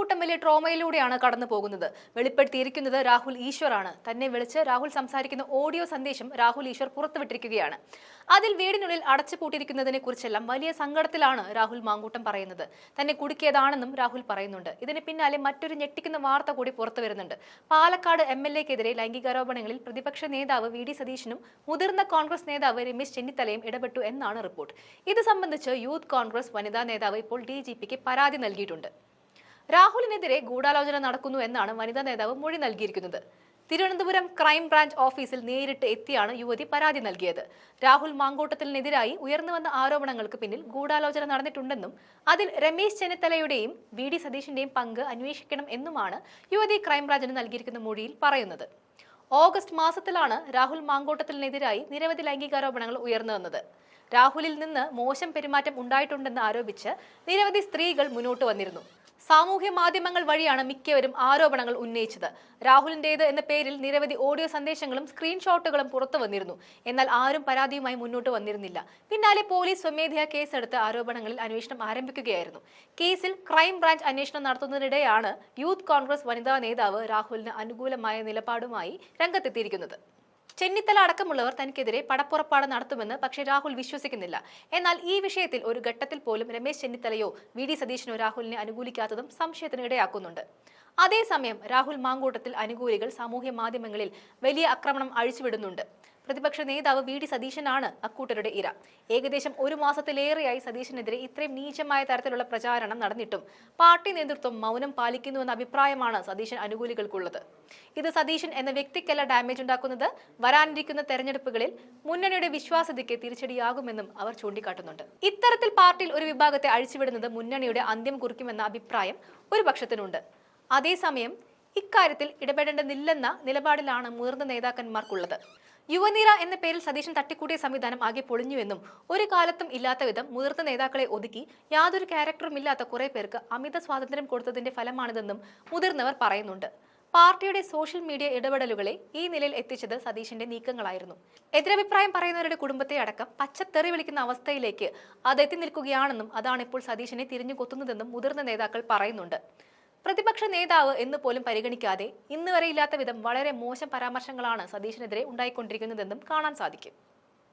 മാങ്കൂട്ടം വലിയ ട്രോമയിലൂടെയാണ് കടന്നു പോകുന്നത്. വെളിപ്പെടുത്തിയിരിക്കുന്നത് രാഹുൽ ഈശ്വറാണ്. തന്നെ വിളിച്ച് രാഹുൽ സംസാരിക്കുന്ന ഓഡിയോ സന്ദേശം രാഹുൽ ഈശ്വർ പുറത്തുവിട്ടിരിക്കുകയാണ്. അതിൽ വീടിനുള്ളിൽ അടച്ചുപൂട്ടിയിരിക്കുന്നതിനെ കുറിച്ചെല്ലാം വലിയ സങ്കടത്തിലാണ് രാഹുൽ മാങ്കൂട്ടം പറയുന്നത്. തന്നെ കുടുക്കിയതാണെന്നും രാഹുൽ പറയുന്നുണ്ട്. ഇതിന് പിന്നാലെ മറ്റൊരു ഞെട്ടിക്കുന്ന വാർത്ത കൂടി പുറത്തു വരുന്നുണ്ട്. പാലക്കാട് എം എൽ എക്കെതിരെ ലൈംഗികാരോപണങ്ങളിൽ പ്രതിപക്ഷ നേതാവ് വി ഡി സതീശനും മുതിർന്ന കോൺഗ്രസ് നേതാവ് രമേശ് ചെന്നിത്തലയും ഇടപെട്ടു എന്നാണ് റിപ്പോർട്ട്. ഇത് സംബന്ധിച്ച് യൂത്ത് കോൺഗ്രസ് വനിതാ നേതാവ് ഇപ്പോൾ ഡി പരാതി നൽകിയിട്ടുണ്ട്. രാഹുലിനെതിരെ ഗൂഢാലോചന നടക്കുന്നു എന്നാണ് വനിതാ നേതാവ് മൊഴി നൽകിയിരിക്കുന്നത്. തിരുവനന്തപുരം ക്രൈം ബ്രാഞ്ച് ഓഫീസിൽ നേരിട്ട് എത്തിയാണ് യുവതി പരാതി നൽകിയത്. രാഹുൽ മാങ്കോട്ടത്തിനെതിരായി ഉയർന്നു വന്ന ആരോപണങ്ങൾക്ക് പിന്നിൽ ഗൂഢാലോചന നടന്നിട്ടുണ്ടെന്നും അതിൽ രമേശ് ചെന്നിത്തലയുടെയും വി ഡി സതീഷിന്റെയും പങ്ക് അന്വേഷിക്കണം എന്നുമാണ് യുവതി ക്രൈംബ്രാഞ്ചിന് നൽകിയിരിക്കുന്ന മൊഴിയിൽ പറയുന്നത്. ഓഗസ്റ്റ് മാസത്തിലാണ് രാഹുൽ മാങ്കോട്ടത്തിനെതിരായി നിരവധി ലൈംഗികാരോപണങ്ങൾ ഉയർന്നു വന്നത്. രാഹുലിൽ നിന്ന് മോശം പെരുമാറ്റം ഉണ്ടായിട്ടുണ്ടെന്ന് ആരോപിച്ച് നിരവധി സ്ത്രീകൾ മുന്നോട്ട് വന്നിരുന്നു. സാമൂഹ്യ മാധ്യമങ്ങൾ വഴിയാണ് മിക്കവരും ആരോപണങ്ങൾ ഉന്നയിച്ചത്. രാഹുലിന്റേത് എന്ന പേരിൽ നിരവധി ഓഡിയോ സന്ദേശങ്ങളും സ്ക്രീൻഷോട്ടുകളും പുറത്തു വന്നിരുന്നു. എന്നാൽ ആരും പരാതിയുമായി മുന്നോട്ട് വന്നിരുന്നില്ല. പിന്നാലെ പോലീസ് സ്വമേധയാ കേസെടുത്ത് ആരോപണങ്ങളിൽ അന്വേഷണം ആരംഭിക്കുകയായിരുന്നു. കേസിൽ ക്രൈം ബ്രാഞ്ച് അന്വേഷണം നടത്തുന്നതിനിടെയാണ് യൂത്ത് കോൺഗ്രസ് വനിതാ നേതാവ് രാഹുലിന് അനുകൂലമായ നിലപാടുമായി രംഗത്തെത്തിയിരിക്കുന്നത്. ചെന്നിത്തല അടക്കമുള്ളവർ തനിക്കെതിരെ പടപ്പുറപ്പാട് നടത്തുമെന്ന് പക്ഷേ രാഹുൽ വിശ്വസിക്കുന്നില്ല. എന്നാൽ ഈ വിഷയത്തിൽ ഒരു ഘട്ടത്തിൽ പോലും രമേശ് ചെന്നിത്തലയോ വി ഡി സതീശനോ രാഹുലിനെ അനുകൂലിക്കാത്തതും സംശയത്തിന് ഇടയാക്കുന്നുണ്ട്. അതേസമയം രാഹുൽ മാങ്കൂട്ടത്തിൽ അനുകൂലികൾ സാമൂഹ്യ മാധ്യമങ്ങളിൽ വലിയ ആക്രമണം അഴിച്ചുവിടുന്നുണ്ട്. പ്രതിപക്ഷ നേതാവ് വി ഡി സതീശനാണ് അക്കൂട്ടരുടെ ഇര. ഏകദേശം ഒരു മാസത്തിലേറെയായി സതീശനെതിരെ ഇത്രയും നീചമായ തരത്തിലുള്ള പ്രചാരണം നടന്നിട്ടും പാർട്ടി നേതൃത്വം മൗനം പാലിക്കുന്നുവെന്ന അഭിപ്രായമാണ് സതീശൻ അനുകൂലികൾക്കുള്ളത്. ഇത് സതീശൻ എന്ന വ്യക്തിക്കല്ല ഡാമേജ് ഉണ്ടാക്കുന്നത്. വരാനിരിക്കുന്ന തെരഞ്ഞെടുപ്പുകളിൽ മുന്നണിയുടെ വിശ്വാസ്യതയ്ക്ക് തിരിച്ചടിയാകുമെന്നും അവർ ചൂണ്ടിക്കാട്ടുന്നുണ്ട്. ഇത്തരത്തിൽ പാർട്ടിയിൽ ഒരു വിഭാഗത്തെ അഴിച്ചുവിടുന്നത് മുന്നണിയുടെ അന്ത്യം കുറിക്കുമെന്ന അഭിപ്രായം ഒരു പക്ഷത്തിനുണ്ട്. അതേസമയം ഇക്കാര്യത്തിൽ ഇടപെടേണ്ടതില്ലെന്ന നിലപാടിലാണ് മുതിർന്ന നേതാക്കന്മാർക്കുള്ളത്. യുവനിര എന്ന പേരിൽ സതീശൻ തട്ടിക്കൂട്ടിയ സംവിധാനം ആകെ പൊളിഞ്ഞുവെന്നും ഒരു കാലത്തും ഇല്ലാത്ത വിധം മുതിർന്ന നേതാക്കളെ ഒതുക്കി യാതൊരു ക്യാരക്ടറും ഇല്ലാത്ത കുറെ പേർക്ക് അമിത സ്വാതന്ത്ര്യം കൊടുത്തതിന്റെ ഫലമാണിതെന്നും മുതിർന്നവർ പറയുന്നുണ്ട്. പാർട്ടിയുടെ സോഷ്യൽ മീഡിയ ഇടപെടലുകളെ ഈ നിലയിൽ എത്തിച്ചത് സതീശന്റെ നീക്കങ്ങളായിരുന്നു. എതിരഭിപ്രായം പറയുന്നവരുടെ കുടുംബത്തെ അടക്കം പച്ചത്തെറി വിളിക്കുന്ന അവസ്ഥയിലേക്ക് അത് എത്തി നിൽക്കുകയാണെന്നും അതാണ് ഇപ്പോൾ സതീശനെ തിരിഞ്ഞു കൊത്തുന്നതെന്നും മുതിർന്ന നേതാക്കൾ പറയുന്നുണ്ട്. പ്രതിപക്ഷ നേതാവ് എന്ന് പോലും പരിഗണിക്കാതെ ഇന്ന് വരെ ഇല്ലാത്ത വിധം വളരെ മോശം പരാമർശങ്ങളാണ് സതീശനെതിരെ ഉണ്ടായിക്കൊണ്ടിരിക്കുന്നതെന്നും കാണാൻ സാധിക്കും.